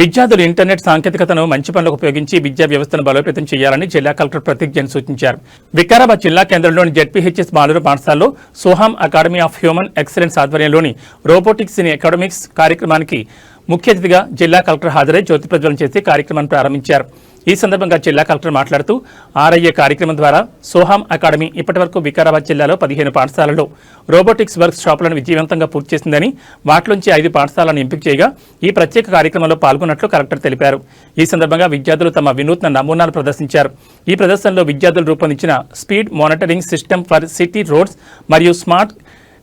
విద్యార్థులు ఇంటర్నెట్ సాంకేతికతను మంచి పనులకు ఉపయోగించి విద్యా వ్యవస్థను బలోపేతం చేయాలని జిల్లా కలెక్టర్ ప్రతిజ్ఞను సూచించారు. వికారాబాద్ జిల్లా కేంద్రంలోని జెడ్పీహెచ్ఎస్ బాలుర పాఠశాలలో Soham academy of human excellence ఆధ్వర్యంలోని రోబోటిక్స్ ఇన్ అకాడమిక్స్ కార్యక్రమానికి ముఖ్య అతిథిగా జిల్లా కలెక్టర్ హాజరై జ్యోతి ప్రజ్వలన చేసి కార్యక్రమాన్ని ప్రారంభించారు. ఈ సందర్భంగా జిల్లా కలెక్టర్ మాట్లాడుతూ ఆర్ఐఏ కార్యక్రమం ద్వారా సోహాం అకాడమీ ఇప్పటివరకు వికారాబాద్ జిల్లాలో పదిహేను పాఠశాలల్లో రోబోటిక్స్ వర్క్ షాపులను విజయవంతంగా పూర్తి చేసిందని వాటిలోంచి ఐదు పాఠశాలను ఎంపిక చేయగా ఈ ప్రత్యేక కార్యక్రమంలో పాల్గొన్నట్లు కలెక్టర్ తెలిపారు. ఈ సందర్భంగా విద్యార్థులు తమ వినూత్న నమూనాలు ప్రదర్శించారు. ఈ ప్రదర్శనలో విద్యార్థులు రూపొందించిన speed monitoring system for city roads మరియు స్మార్ట్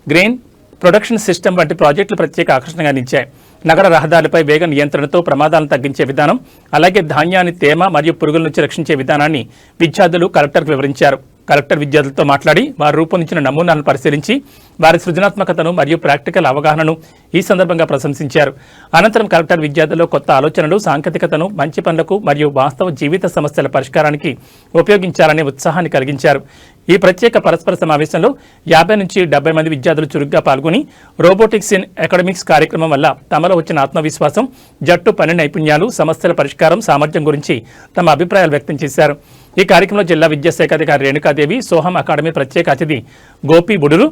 గ్రెయిన్ ప్రొడక్షన్ సిస్టమ్ వంటి ప్రాజెక్టులు ప్రత్యేక ఆకర్షణగా నిలిచాయి. నగర రహదారులపై వేగ నియంత్రణతో ప్రమాదాలను తగ్గించే విధానం అలాగే ధాన్యాన్ని తేమ మరియు పురుగుల నుంచి రక్షించే విధానాన్ని విద్యార్థులు కలెక్టర్కు వివరించారు. కలెక్టర్ విద్యార్థులతో మాట్లాడి వారు రూపొందించిన నమూనాలను పరిశీలించి వారి సృజనాత్మకతను మరియు ప్రాక్టికల్ అవగాహనను ఈ సందర్భంగా ప్రశంసించారు. అనంతరం కలెక్టర్ విద్యార్థుల్లో కొత్త ఆలోచనలు సాంకేతికతను మంచి పనులకు మరియు వాస్తవ జీవిత సమస్యల పరిష్కారానికి ఉపయోగించాలనే ఉత్సాహాన్ని కలిగించారు. ఈ ప్రత్యేక పరస్పర సమావేశంలో యాభై నుంచి డెబ్బై మంది విద్యార్థులు చురుగ్గా పాల్గొని రోబోటిక్స్ ఇన్ అకాడమిక్స్ కార్యక్రమం వల్ల తమలో వచ్చిన ఆత్మవిశ్వాసం జట్టు పని నైపుణ్యాలు సమస్యల పరిష్కారం సామర్థ్యం గురించి తమ అభిప్రాయాలు వ్యక్తం చేశారు. ఈ కార్యక్రమంలో జిల్లా విద్యాశాఖ అధికారి రేణుకాదేవి సోహం అకాడమీ ప్రత్యేక అతిథి గోపి బుడులు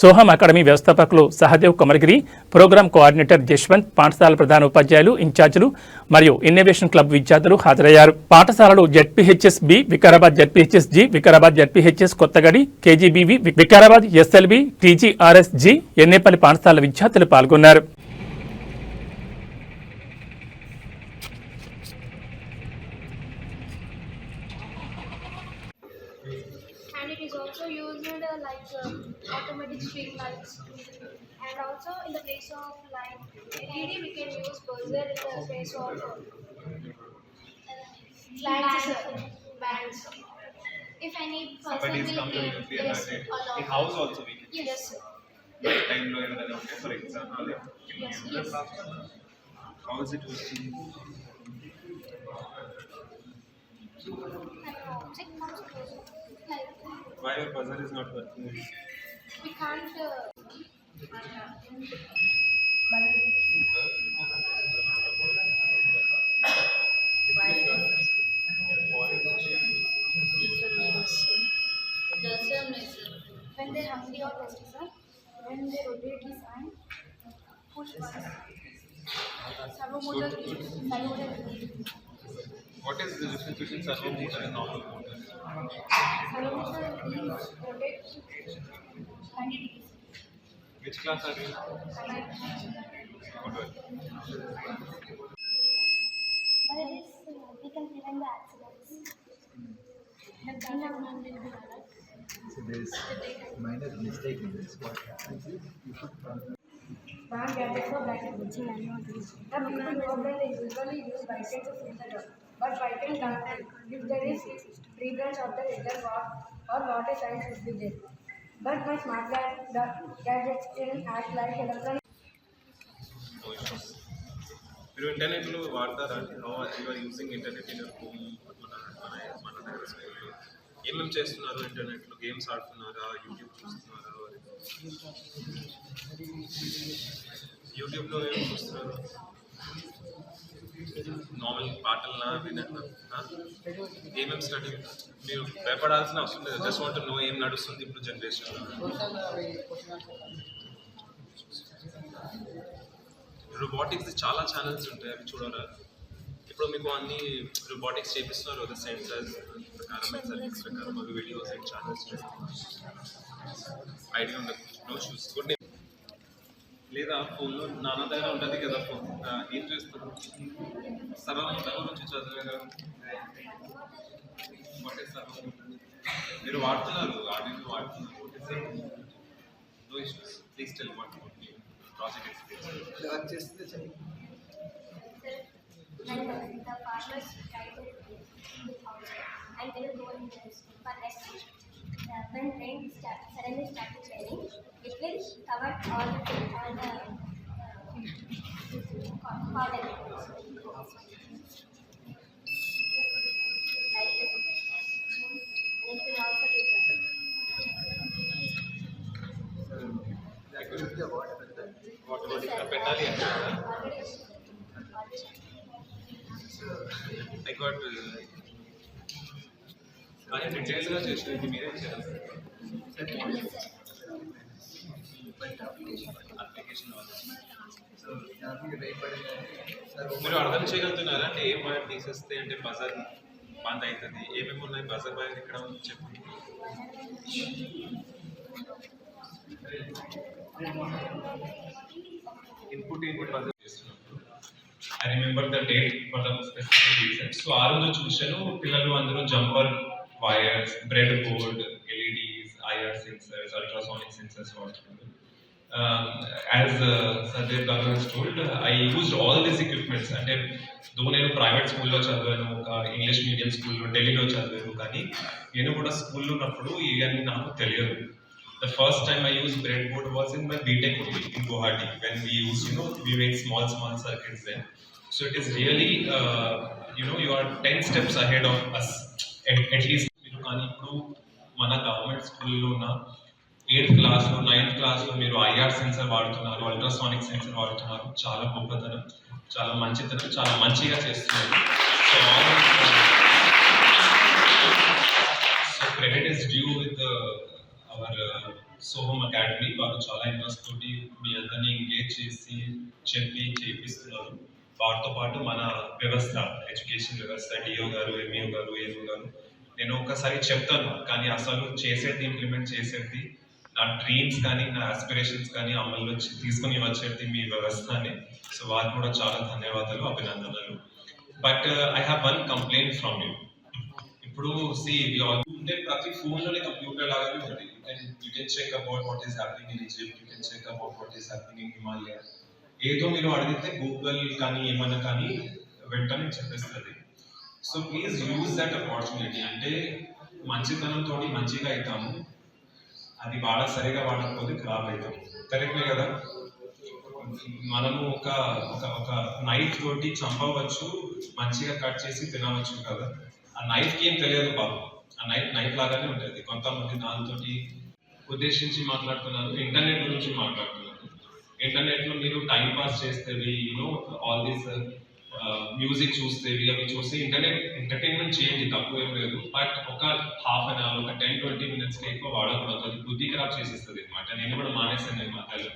సోహం అకాడమీ వ్యవస్థాపకులు సహదేవ్ కొమరగిరి ప్రోగ్రామ్ కోఆర్డినేటర్ జశ్వంత్ పాఠశాల ప్రధాన ఉపాధ్యాయులు ఇన్ఛార్జీలు మరియు ఇన్నోవేషన్ క్లబ్ విద్యార్థులు హాజరయ్యారు. పాఠశాలలు ZPHS B Vikarabad ZPHS G Vikarabad ZPHS Kothagadi KGBV Vikarabad SLB TGRS G Ennepalli పాఠశాల విద్యార్థులు పాల్గొన్నారు. of we can use buzzer in the case of uh, banks. If any person will yes, the house also we can. Yes, sir. You Yes, yes. how is it working? Why your buzzer is not working? we can't. Uh, when they are hungry or thirsty, sir, when they rotate this push once. Servomotor. Servomotor. What is the difference between servomotor and normal motor? Servomotor rotate 90 degrees. Which class are you? Good one. By this, we can prevent the accidents. So there is minor mistake in this. What happens is you should transfer. Bank data for bank reaching annual fees. The minimum program is usually used by ten to fill the job. But why can if there is preference of the letter or what a sign should be there. But my smart gadgets can act like electronic. మీరు ఇంటర్నెట్లో వాడతారా? అంటే how you are using internet in home దగ్గర స్కూల్లో ఏమేమి చేస్తున్నారు ఇంటర్నెట్లో? Games ఆడుతున్నారా? యూట్యూబ్ చూస్తున్నారా? యూట్యూబ్లో ఏం చూస్తున్నారు? నార్మల్ పాటలనా వినట్లా ఏమేమి స్టడీ? మీరు భయపడాల్సిన అవసరం లేదు. జస్ట్ వాంట్ నో ఏం నడుస్తుంది ఇప్పుడు జనరేషన్ రోబోటిక్స్ చాలా ఛానల్స్ ఉంటాయి అవి చూడరా? ఇప్పుడు మీకు అన్ని రోబోటిక్స్ చేపిస్తున్నారు కదా సెన్సర్స్ ప్రకారం సర్వీస్ ప్రకారం అవి వీడియోస్ అండ్ ఛానల్స్ ఐడియా ఉండదు నో షూస్ గుడ్ లేదా ఫోన్లో నాన్న దగ్గర ఉంటుంది కదా ఫోన్. ఏం చేస్తారు? సరళత గురించి చదివేదా వాట్ ఇస్ సరళ మీరు వాడుతున్నారు ఆడియో వాడుతున్నారు. No issues please tell what project experience. the, farmers try to and they will go in the for rest. Uh, when rain start, suddenly started raining, It will cover all the, all the I got the and it. What about the penalty? I got. Uh, I have details. I just need to మీరే అర్థం చేయగలుగుతున్నారా? అంటే ఏ wire తీసేస్తే అంటే బజార్ బంద్ అవుతుంది ఏమేమి ఉన్నాయి? Bazar wire ఇక్కడ చెప్పండి ఇన్పుట్ ఇన్పుట్ బజార్ చేస్తున్నప్పుడు I remember the date for the specific reason so ఆ రోజు చూశాను. పిల్లలు అందరూ jumper wires breadboard LEDs IR sensors ultrasonic sensors వాడుతున్నారు um, as uh, Sanjay Babu has told, I used all these equipments. అంటే దో నేను ప్రైవేట్ స్కూల్లో చదివాను ఒక ఇంగ్లీష్ మీడియం స్కూల్లో ఢిల్లీలో చదివాను కానీ నేను కూడా స్కూల్లో ఉన్నప్పుడు ఇవన్నీ నాకు తెలియదు the first time I use breadboard was in my BTech only in Guwahati when we use you know we make small small circuits then so it is really you know you are ten steps ahead of us at least మీరు కానీ ఇప్పుడు మన government స్కూల్లో ఉన్న eighth క్లాస్లో ninth క్లాస్లో మీరు IR sensor వాడుతున్నారు అల్ట్రాసానిక్ సెన్సర్ వాడుతున్నారు. చాలా గొప్పతనం చాలా మంచితనం చాలా మంచిగా చేస్తున్నారు. So so credit is due with our Soham academy వారు చాలా ఇంట్రెస్ట్ తోటి మీ అందరినీ ఎంగేజ్ చేసి చెప్పి చేపిస్తున్నారు. వాటితో పాటు మన వ్యవస్థ ఎడ్యుకేషన్ వ్యవస్థ డిఓ గారు ఎంఈఓ గారు ఏఓ గారు నేను ఒకసారి చెప్తాను కానీ అసలు చేసేది ఇంప్లిమెంట్ చేసేది నా డ్రీమ్స్ కానీ నా ఆస్పిరేషన్స్ కానీ అమలు వచ్చి తీసుకుని వచ్చేది మీ వ్యవస్థని. సో వారికి కూడా చాలా ధన్యవాదాలు అభినందనలు. But I have one complaint from you ఇప్పుడు సి ఉంటే ప్రతి ఫోన్లోనే కంప్యూటర్ లాగానే ఉంది you can check about what is happening in Egypt you can check about what is happening in Himalaya ఏదో మీరు అడిగితే గూగుల్ కానీ ఏమన్నా కానీ వెంటనే చెప్పేస్తుంది. So please use that opportunity అంటే మంచితనంతో మంచిగా అవుతాము. అది వాడ సరిగా వాడకపోతే ఖరాబ్ అవుతాం. కరెక్టే కదా? మనము ఒక ఒక ఒక నైఫ్ తోటి చంపవచ్చు మంచిగా కట్ చేసి తినవచ్చు కదా? ఆ నైఫ్కి ఏం తెలియదు బాబు ఆ నైఫ్ నైఫ్ లాగానే ఉంటుంది. కొంతమంది దానితోటి ఉద్దేశించి మాట్లాడుతున్నారు ఇంటర్నెట్ గురించి మాట్లాడుతున్నారు. ఇంటర్నెట్లో మీరు టైం పాస్ చేస్తే you know all these music చూస్తే వీళ్ళవి చూస్తే ఇంటర్నెట్ ఎంటర్టైన్మెంట్ చేయండి తక్కువ ఏం లేదు. బట్ ఒక హాఫ్ అన్ అవర్ ఒక టెన్ ట్వంటీ మినిట్స్కి ఎక్కువ వాడకూడదు. అది బుద్ధి ఖరాబ్ చేసేస్తుంది అనమాట నేను కూడా మానేసాను నేను మధ్యలో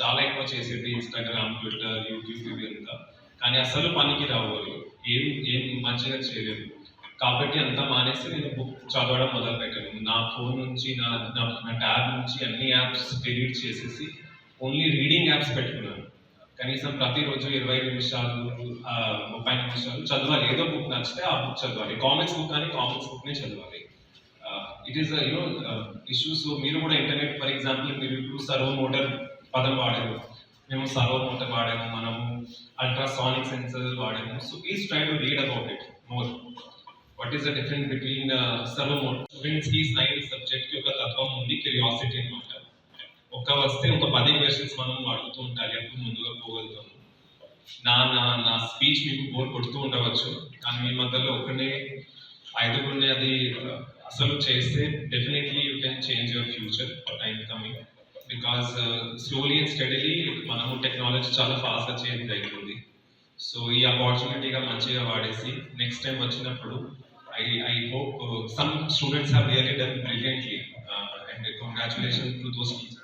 చాలా ఎక్కువ చేసేది ఇన్స్టాగ్రామ్ ట్విట్టర్ యూట్యూబ్ ఇవి అంతా. కానీ అసలు పనికి రావు ఏం ఏం మంచిగా చేయలేదు కాబట్టి అంతా మానేసి నేను బుక్ చదవడం మొదలు పెట్టాను. నా ఫోన్ నుంచి నా నా నా ట్యాబ్ నుంచి అన్ని యాప్స్ డిలీట్ చేసేసి ఓన్లీ రీడింగ్ యాప్స్ పెట్టుకున్నాను. కనీసం ప్రతిరోజు ఇరవై నిమిషాలు ఆ, ముప్పై నిమిషాలు చదవాలి. ఏదో బుక్ నచ్చితే ఆ బుక్ చదవాలి. కామిక్స్ బుక్ కానీ కామిక్స్ బుక్నే చదవాలి. ఇట్ ఈస్ యూనో ఇష్యూస్ మీరు కూడా ఇంటర్నెట్ ఫర్ ఎగ్జాంపుల్ మీరు ఇప్పుడు సర్వో మోటార్ పదం వాడారు. మేము సర్వో మోటార్ వాడాము. మనము అల్ట్రాసానిక్ సెన్సర్ వాడాము. So please try to read about it more what is the difference between servo motor? స్టూడెంట్స్కి సైన్స్ సబ్జెక్ట్కి ఒక తత్వం ఉంది క్యూరియాసిటీ అనమాట ఒక వస్తే ఒక పది క్వశ్చన్స్ మనం అడుగుతూ ఉండాలి అప్పుడు ముందుగా పోగలుగుతాము నా నా నా స్పీచ్ మీకు బోర్ కొడుతూ ఉండవచ్చు కానీ మీ మధ్యలో ఒకనే ఐదుగురిని అది అసలు చేస్తే definitely you can change your future time coming because slowly and steadily మనము టెక్నాలజీ చాలా ఫాస్ట్గా చేంజ్ అవుతుంది సో ఈ ఆపర్చునిటీగా మంచిగా వాడేసి నెక్స్ట్ టైం వచ్చినప్పుడు I I hope some students have really done brilliantly and congratulation to those teachers